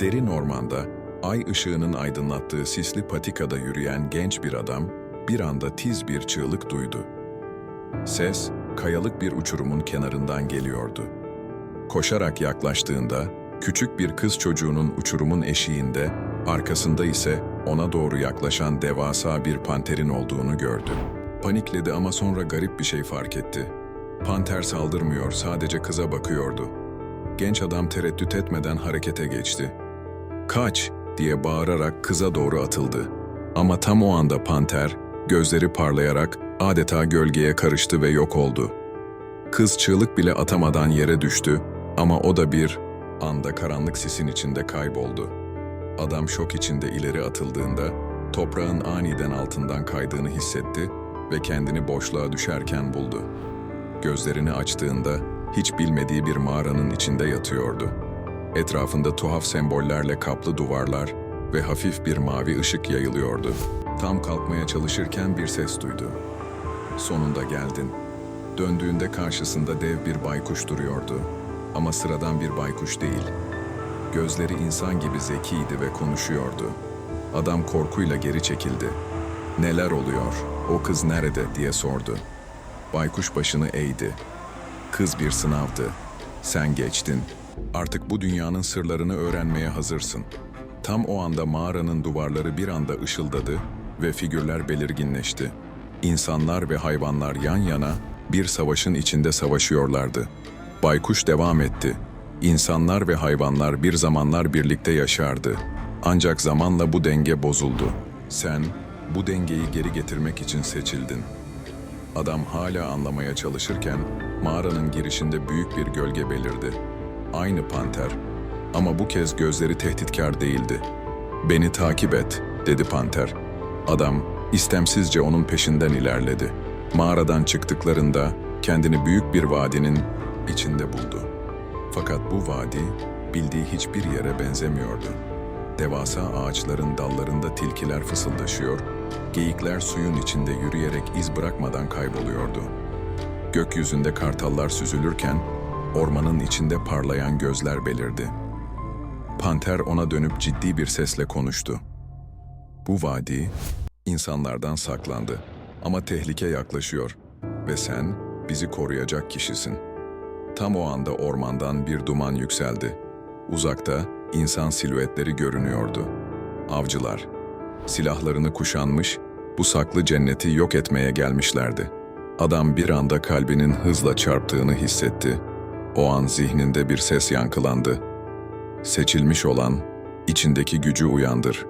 Derin ormanda, ay ışığının aydınlattığı sisli patikada yürüyen genç bir adam bir anda tiz bir çığlık duydu. Ses, kayalık bir uçurumun kenarından geliyordu. Koşarak yaklaştığında, küçük bir kız çocuğunun uçurumun eşiğinde, arkasında ise ona doğru yaklaşan devasa bir panterin olduğunu gördü. Panikledi ama sonra garip bir şey fark etti. Panter saldırmıyor, sadece kıza bakıyordu. Genç adam tereddüt etmeden harekete geçti. Kaç diye bağırarak kıza doğru atıldı. Ama tam o anda panter, gözleri parlayarak adeta gölgeye karıştı ve yok oldu. Kız çığlık bile atamadan yere düştü ama o da bir anda karanlık sisin içinde kayboldu. Adam şok içinde ileri atıldığında toprağın aniden altından kaydığını hissetti ve kendini boşluğa düşerken buldu. Gözlerini açtığında hiç bilmediği bir mağaranın içinde yatıyordu. Etrafında tuhaf sembollerle kaplı duvarlar ve hafif bir mavi ışık yayılıyordu. Tam kalkmaya çalışırken bir ses duydu. Sonunda geldin. Döndüğünde karşısında dev bir baykuş duruyordu. Ama sıradan bir baykuş değil. Gözleri insan gibi zekiydi ve konuşuyordu. Adam korkuyla geri çekildi. Neler oluyor, o kız nerede diye sordu. Baykuş başını eğdi. Kız bir sınavdı. Sen geçtin. Artık bu dünyanın sırlarını öğrenmeye hazırsın. Tam o anda mağaranın duvarları bir anda ışıldadı ve figürler belirginleşti. İnsanlar ve hayvanlar yan yana bir savaşın içinde savaşıyorlardı. Baykuş devam etti. İnsanlar ve hayvanlar bir zamanlar birlikte yaşardı. Ancak zamanla bu denge bozuldu. Sen bu dengeyi geri getirmek için seçildin. Adam hala anlamaya çalışırken mağaranın girişinde büyük bir gölge belirdi. Aynı panter ama bu kez gözleri tehditkar değildi. "Beni takip et." dedi panter. Adam istemsizce onun peşinden ilerledi. Mağaradan çıktıklarında kendini büyük bir vadinin içinde buldu. Fakat bu vadi bildiği hiçbir yere benzemiyordu. Devasa ağaçların dallarında tilkiler fısıldaşıyor, geyikler suyun içinde yürüyerek iz bırakmadan kayboluyordu. Gökyüzünde kartallar süzülürken ormanın içinde parlayan gözler belirdi. Panter ona dönüp ciddi bir sesle konuştu. Bu vadi insanlardan saklandı ama tehlike yaklaşıyor ve sen bizi koruyacak kişisin. Tam o anda ormandan bir duman yükseldi. Uzakta insan silüetleri görünüyordu. Avcılar, silahlarını kuşanmış, bu saklı cenneti yok etmeye gelmişlerdi. Adam bir anda kalbinin hızla çarptığını hissetti. O an zihninde bir ses yankılandı. Seçilmiş olan, içindeki gücü uyandır.